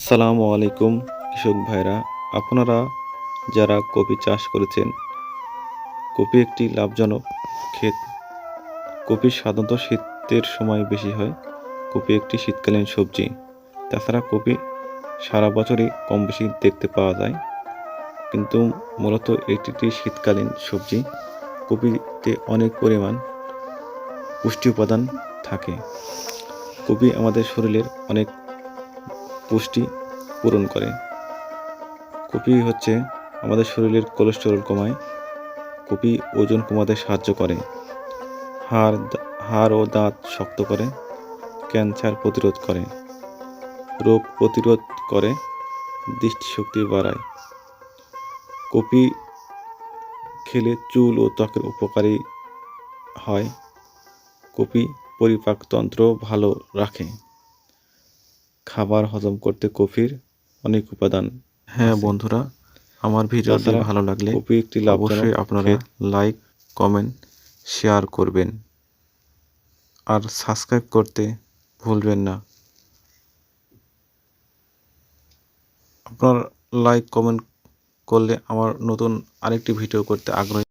আসসালামু আলাইকুম, কৃষক ভাইরা। আপনারা যারা কপি চাষ করেছেন, কপি একটি লাভজনক ক্ষেত। কপি সাধারণত শীতের সময় বেশি হয়, কপি একটি শীতকালীন সবজি। তাছাড়া কপি সারা বছরই কম বেশি দেখতে পাওয়া যায়। কিন্তু মূলত এটি একটি শীতকালীন সবজি। কপিতে অনেক পরিমাণ পুষ্টি উপাদান থাকে। কপি আমাদের শরীরের অনেক পুষ্টি পূরণ করে। কপি হচ্ছে আমাদের শরীরের কোলেস্টেরল কমায়। কপি ওজন কমাতে সাহায্য করে। হাড় হাড় ও দাঁত শক্ত করে। ক্যান্সার প্রতিরোধ করে। রোগ প্রতিরোধ করে, দৃষ্টিশক্তি বাড়ায়। কপি খেলে চুল ও ত্বকের উপকারী হয়। কপি পরিপাকতন্ত্র ভালো রাখে। খাবার হজম করতে কফির অনেক উপাদান হ্যাঁ বন্ধুরা আমার ভিডিওটি ভালো লাগলে কপি একটি অবশ্যই আপনারা লাইক কমেন্ট শেয়ার করবেন। আর সাবস্ক্রাইব করতে ভুলবেন না। আপনার লাইক কমেন্ট করলে আমার নতুন আরেকটি ভিডিও করতে আগ্রহী